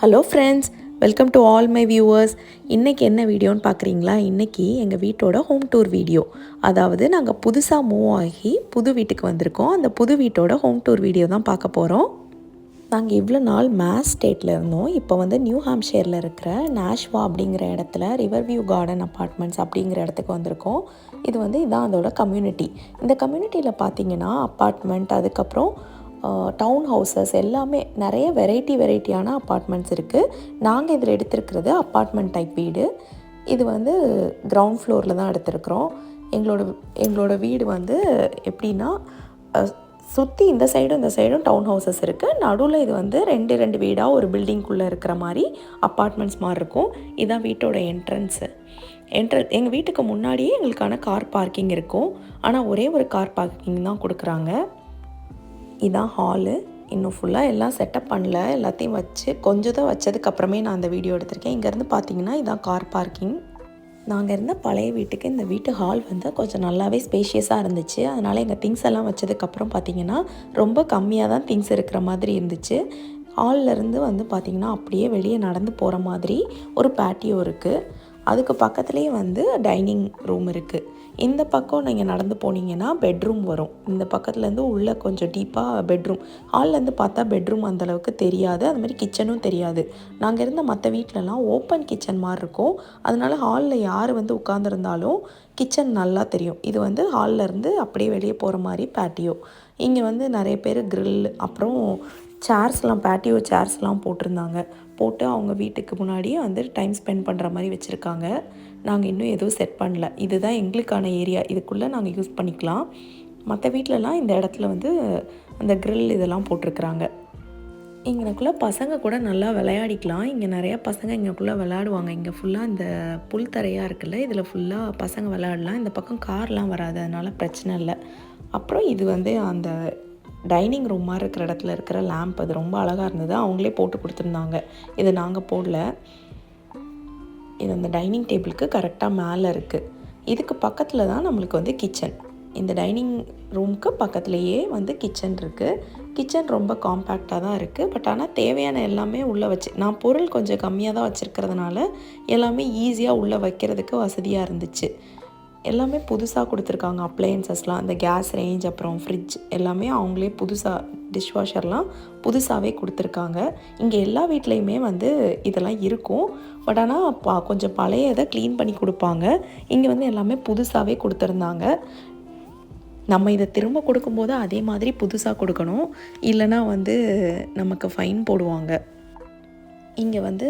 Hello friends welcome to all my viewers இன்றைக்கி என்ன வீடியோன்னு பார்க்குறீங்களா? இன்றைக்கி எங்கள் வீட்டோட ஹோம் டூர் வீடியோ. அதாவது நாங்கள் புதுசாக மூவ் ஆகி புது வீட்டுக்கு வந்திருக்கோம். அந்த புது வீட்டோட ஹோம் டூர் வீடியோ தான் பார்க்க போகிறோம் நாங்கள் இவ்வளோ நாள் மேஸ் ஸ்டேட்டில் இருந்தோம். இப்போ வந்து நியூ ஹாம்ஷேரில் இருக்கிற நேஷ்வா அப்படிங்கிற இடத்துல ரிவர் வியூ கார்டன் அப்பார்ட்மெண்ட்ஸ் அப்படிங்கிற இடத்துக்கு வந்திருக்கோம். இது வந்து இதுதான் அதோட கம்யூனிட்டி இந்த கம்யூனிட்டியில் பார்த்தீங்கன்னா அப்பார்ட்மெண்ட் அதுக்கப்புறம் டவுன் ஹவுசஸ் எல்லாமே நிறைய வெரைட்டி வெரைட்டியான அப்பார்ட்மெண்ட்ஸ் இருக்குது நாங்கள் இதில் எடுத்திருக்கிறது அப்பார்ட்மெண்ட் டைப் வீடு. இது வந்து கிரவுண்ட் ஃப்ளோரில் தான் எடுத்திருக்கிறோம். எங்களோட எங்களோட வீடு வந்து எப்படின்னா சுற்றி இந்த சைடும் இந்த சைடும் டவுன் ஹவுசஸ் இருக்குது நடுவில் இது வந்து ரெண்டு ரெண்டு வீடாக ஒரு பில்டிங்குள்ளே இருக்கிற மாதிரி அப்பார்ட்மெண்ட்ஸ் மாதிரி இருக்கும். இதுதான் வீட்டோட என்ட்ரன்ஸு என்ட்ர எங்கள் வீட்டுக்கு முன்னாடியே எங்களுக்கான கார் பார்க்கிங் இருக்கும். ஆனால் ஒரே ஒரு கார் பார்க்கிங் தான் கொடுக்குறாங்க. இதான் ஹாலு இன்னும் ஃபுல்லாக எல்லாம் செட்டப் பண்ணல. எல்லாத்தையும் வச்சு கொஞ்சம் தான் வச்சதுக்கப்புறமே நான் அந்த வீடியோ எடுத்திருக்கேன். இங்கேருந்து பார்த்தீங்கன்னா இதான் கார் பார்க்கிங் நாங்கள் இருந்த பழைய வீட்டுக்கு இந்த வீட்டு ஹால் வந்து கொஞ்சம் நல்லாவே ஸ்பேஷியஸாக இருந்துச்சு. அதனால் எங்கள் திங்ஸ் எல்லாம் வச்சதுக்கப்புறம் பார்த்தீங்கன்னா ரொம்ப கம்மியாக தான் திங்ஸ் இருக்கிற மாதிரி இருந்துச்சு. ஹால்லேருந்து வந்து பார்த்திங்கன்னா அப்படியே வெளியே நடந்து போகிற மாதிரி ஒரு பேட்டியோ இருக்குது அதுக்கு பக்கத்துலேயே வந்து டைனிங் ரூம் இருக்குது இந்த பக்கம் நீங்கள் நடந்து போனீங்கன்னா பெட்ரூம் வரும். இந்த பக்கத்துலேருந்து உள்ளே கொஞ்சம் டீப்பாக பெட்ரூம் ஹால்லேருந்து பார்த்தா பெட்ரூம் அந்தளவுக்கு தெரியாது. அது மாதிரி கிச்சனும் தெரியாது. நாங்கள் இருந்த மற்ற வீட்டிலலாம் ஓப்பன் கிச்சன் மாதிரி இருக்கும். அதனால ஹாலில் யார் வந்து உட்காந்துருந்தாலும் கிச்சன் நல்லா தெரியும். இது வந்து ஹாலில் இருந்து அப்படியே வெளியே போகிற மாதிரி பேட்டியோ இங்கே வந்து நிறைய பேர் க்ரில் அப்புறம் சேர்ஸ்லாம் பேட்டியோ சேர்ஸ்லாம் போட்டிருந்தாங்க. போட்டு அவங்க வீட்டுக்கு முன்னாடியே வந்து டைம் ஸ்பெண்ட் பண்ணுற மாதிரி வச்சுருக்காங்க. நாங்கள் இன்னும் எதுவும் செட் பண்ணல. இதுதான் எங்களுக்கான ஏரியா இதுக்குள்ளே நாங்கள் யூஸ் பண்ணிக்கலாம். மற்ற வீட்டிலலாம் இந்த இடத்துல வந்து அந்த grill இதெல்லாம் போட்டிருக்கிறாங்க. இங்கனக்குள்ளே பசங்க கூட நல்லா விளையாடிக்கலாம். இங்கே நிறையா பசங்க இங்கக்குள்ளே விளையாடுவாங்க. இங்கே ஃபுல்லாக இந்த புல் தரையாக இருக்குல்ல இதில் ஃபுல்லாக பசங்க விளையாடலாம். இந்த பக்கம் கார்லாம் வராது அதனால் பிரச்சனை இல்லை. அப்புறம் இது வந்து அந்த டைனிங் ரூம் மாதிரி இருக்கிற இடத்துல இருக்கிற லேம்ப் அது ரொம்ப அழகாக இருந்தது. அவங்களே போட்டு கொடுத்துருந்தாங்க. இது நாங்கள் போடல. இது அந்த டைனிங் டேபிளுக்கு கரெக்டாக மேலே இருக்குது இதுக்கு பக்கத்தில் தான் நம்மளுக்கு வந்து கிச்சன். இந்த டைனிங் ரூமுக்கு பக்கத்துலேயே வந்து கிச்சன் இருக்குது கிச்சன் ரொம்ப காம்பேக்டாக தான் இருக்குது பட் ஆனால் தேவையான எல்லாமே உள்ளே வச்சு நான் பொருள் கொஞ்சம் கம்மியாக தான் வச்சுருக்கிறதுனால எல்லாமே ஈஸியாக உள்ளே வைக்கிறதுக்கு வசதியாக இருந்துச்சு. எல்லாமே புதுசாக கொடுத்துருக்காங்க. அப்ளையன்சஸ்லாம் இந்த கேஸ் ரேஞ்ச் அப்புறம் ஃப்ரிட்ஜ் எல்லாமே அவங்களே புதுசாக டிஷ்வாஷர்லாம் புதுசாகவே கொடுத்துருக்காங்க. இங்கே எல்லா வீட்லேயுமே வந்து இதெல்லாம் இருக்கும். பட் ஆனால் பா கொஞ்சம் பழைய இதை க்ளீன் பண்ணி கொடுப்பாங்க. இங்கே வந்து எல்லாமே புதுசாகவே கொடுத்துருந்தாங்க. நம்ம இதை திரும்ப கொடுக்கும்போது அதே மாதிரி புதுசாக கொடுக்கணும். இல்லைனா வந்து நமக்கு ஃபைன் போடுவாங்க. இங்கே வந்து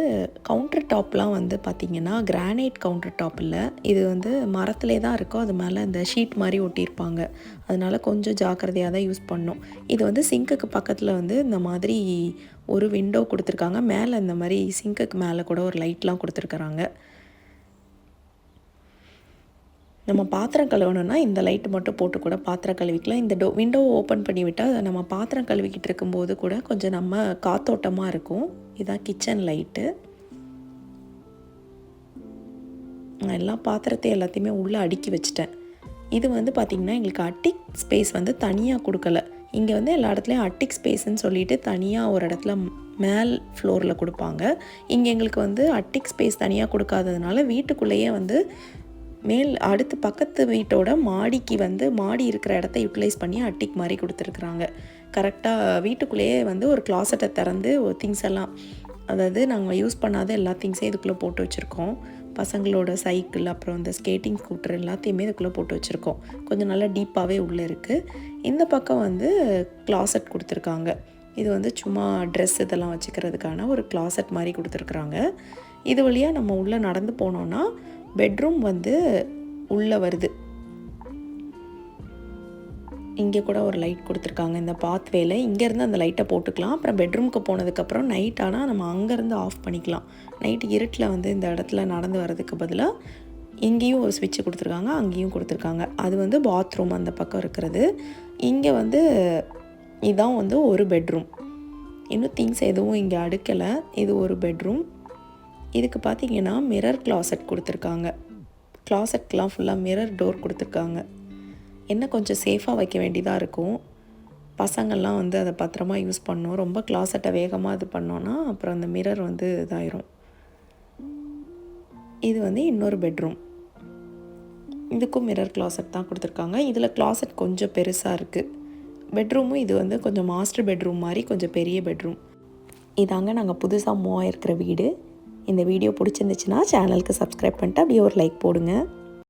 கவுண்டர் டாப்லாம் வந்து பார்த்திங்கன்னா கிரானைட் கவுண்டர் டாப் இல்லை. இது வந்து மரத்துலே தான் இருக்கும். அது மேலே இந்த ஷீட் மாதிரி ஒட்டியிருப்பாங்க. அதனால் கொஞ்சம் ஜாக்கிரதையாக தான் யூஸ் பண்ணோம். இது வந்து சிங்க்குக்கு பக்கத்தில் வந்து இந்த மாதிரி ஒரு விண்டோ கொடுத்துருக்காங்க. மேலே இந்த மாதிரி சிங்க்குக்கு மேலே கூட ஒரு லைட்லாம் கொடுத்துருக்குறாங்க. நம்ம பாத்திரம் கழுவணும்னா இந்த லைட்டு மட்டும் போட்டு கூட பாத்திரம் கழுவிக்கலாம். இந்த டோ விண்டோவை ஓப்பன் பண்ணி விட்டால் நம்ம பாத்திரம் கழுவிக்கிட்டு இருக்கும்போது கூட கொஞ்சம் நம்ம காத்தோட்டமாக இருக்கும். இதான் கிச்சன் லைட்டு நான் எல்லா பாத்திரத்தையும் எல்லாத்தையுமே உள்ளே அடுக்கி வச்சுட்டேன். இது வந்து பார்த்திங்கன்னா எங்களுக்கு அட்டிக் ஸ்பேஸ் வந்து தனியாக கொடுக்கல. இங்கே வந்து எல்லா இடத்துலையும் அட்டிக் ஸ்பேஸ்ன்னு சொல்லிட்டு தனியாக ஒரு இடத்துல மேல் ஃப்ளோரில் கொடுப்பாங்க. இங்கே எங்களுக்கு வந்து அட்டிக் ஸ்பேஸ் தனியாக கொடுக்காததுனால வீட்டுக்குள்ளேயே வந்து மேல் அடுத்து பக்கத்து வீட்டோட மாடிக்கு வந்து மாடி இருக்கிற இடத்த யூட்டிலைஸ் பண்ணி அட்டிக் மாதிரி கொடுத்துருக்குறாங்க. கரெக்டாக வீட்டுக்குள்ளேயே வந்து ஒரு கிளாசட்டை திறந்து திங்ஸ் எல்லாம் அதாவது நாங்கள் யூஸ் பண்ணாத எல்லா திங்ஸையும் இதுக்குள்ளே போட்டு வச்சுருக்கோம். பசங்களோட சைக்கிள் அப்புறம் இந்த ஸ்கேட்டிங் ஸ்கூட்டர் எல்லாத்தையுமே இதுக்குள்ளே போட்டு வச்சுருக்கோம். கொஞ்சம் நல்லா டீப்பாகவே உள்ளே இருக்குது இந்த பக்கம் வந்து கிளாசட் கொடுத்துருக்காங்க. இது வந்து சும்மா ட்ரெஸ் இதெல்லாம் வச்சுக்கிறதுக்கான ஒரு கிளாசட் மாதிரி கொடுத்துருக்குறாங்க. இது வழியாக நம்ம உள்ளே நடந்து போனோன்னா பெட்ரூம் வந்து உள்ளே வருது. இங்கே கூட ஒரு லைட் கொடுத்துருக்காங்க. இந்த பாத்வேல இங்கேருந்து அந்த லைட்டை போட்டுக்கலாம். அப்புறம் பெட்ரூமுக்கு போனதுக்கப்புறம் நைட் ஆனால் நம்ம அங்கேருந்து ஆஃப் பண்ணிக்கலாம். நைட் இருட்டில் வந்து இந்த இடத்துல நடந்து வர்றதுக்கு பதிலாக இங்கேயும் ஒரு சுவிட்ச் கொடுத்துருக்காங்க. அங்கேயும் கொடுத்துருக்காங்க. அது வந்து பாத்ரூம் அந்த பக்கம் இருக்கிறது. இங்கே வந்து இதான் வந்து ஒரு பெட்ரூம் இன்னும் திங்ஸ் எதுவும் இங்கே அடுக்கலை. இது ஒரு பெட்ரூம் இதுக்கு பார்த்தீங்கன்னா மிரர் கிளாசட் கொடுத்துருக்காங்க. கிளாசட்க்கெலாம் ஃபுல்லாக மிரர் டோர் கொடுத்துருக்காங்க. என்ன கொஞ்சம் சேஃபாக வைக்க வேண்டியதாக இருக்கும். பசங்கள்லாம் வந்து அதை பத்திரமா யூஸ் பண்ணோம். ரொம்ப கிளாசட்டை வேகமாக இது பண்ணோன்னா அப்புறம் அந்த மிரர் வந்து இதாயிரும். இது வந்து இன்னொரு பெட்ரூம் இதுக்கும் மிரர் கிளாசட் தான் கொடுத்துருக்காங்க. இதில் கிளாசட் கொஞ்சம் பெருசாக இருக்குது பெட்ரூமும் இது வந்து கொஞ்சம் மாஸ்டர் பெட்ரூம் மாதிரி கொஞ்சம் பெரிய பெட்ரூம் இதாங்க நாங்கள் புதுசாக மூவாயிருக்கிற வீடு. இந்த வீடியோ பிடிச்சிருந்துச்சுன்னா சேனலுக்கு சப்ஸ்கிரைப் பண்ணிட்டு அப்படியே ஒரு லைக் போடுங்க.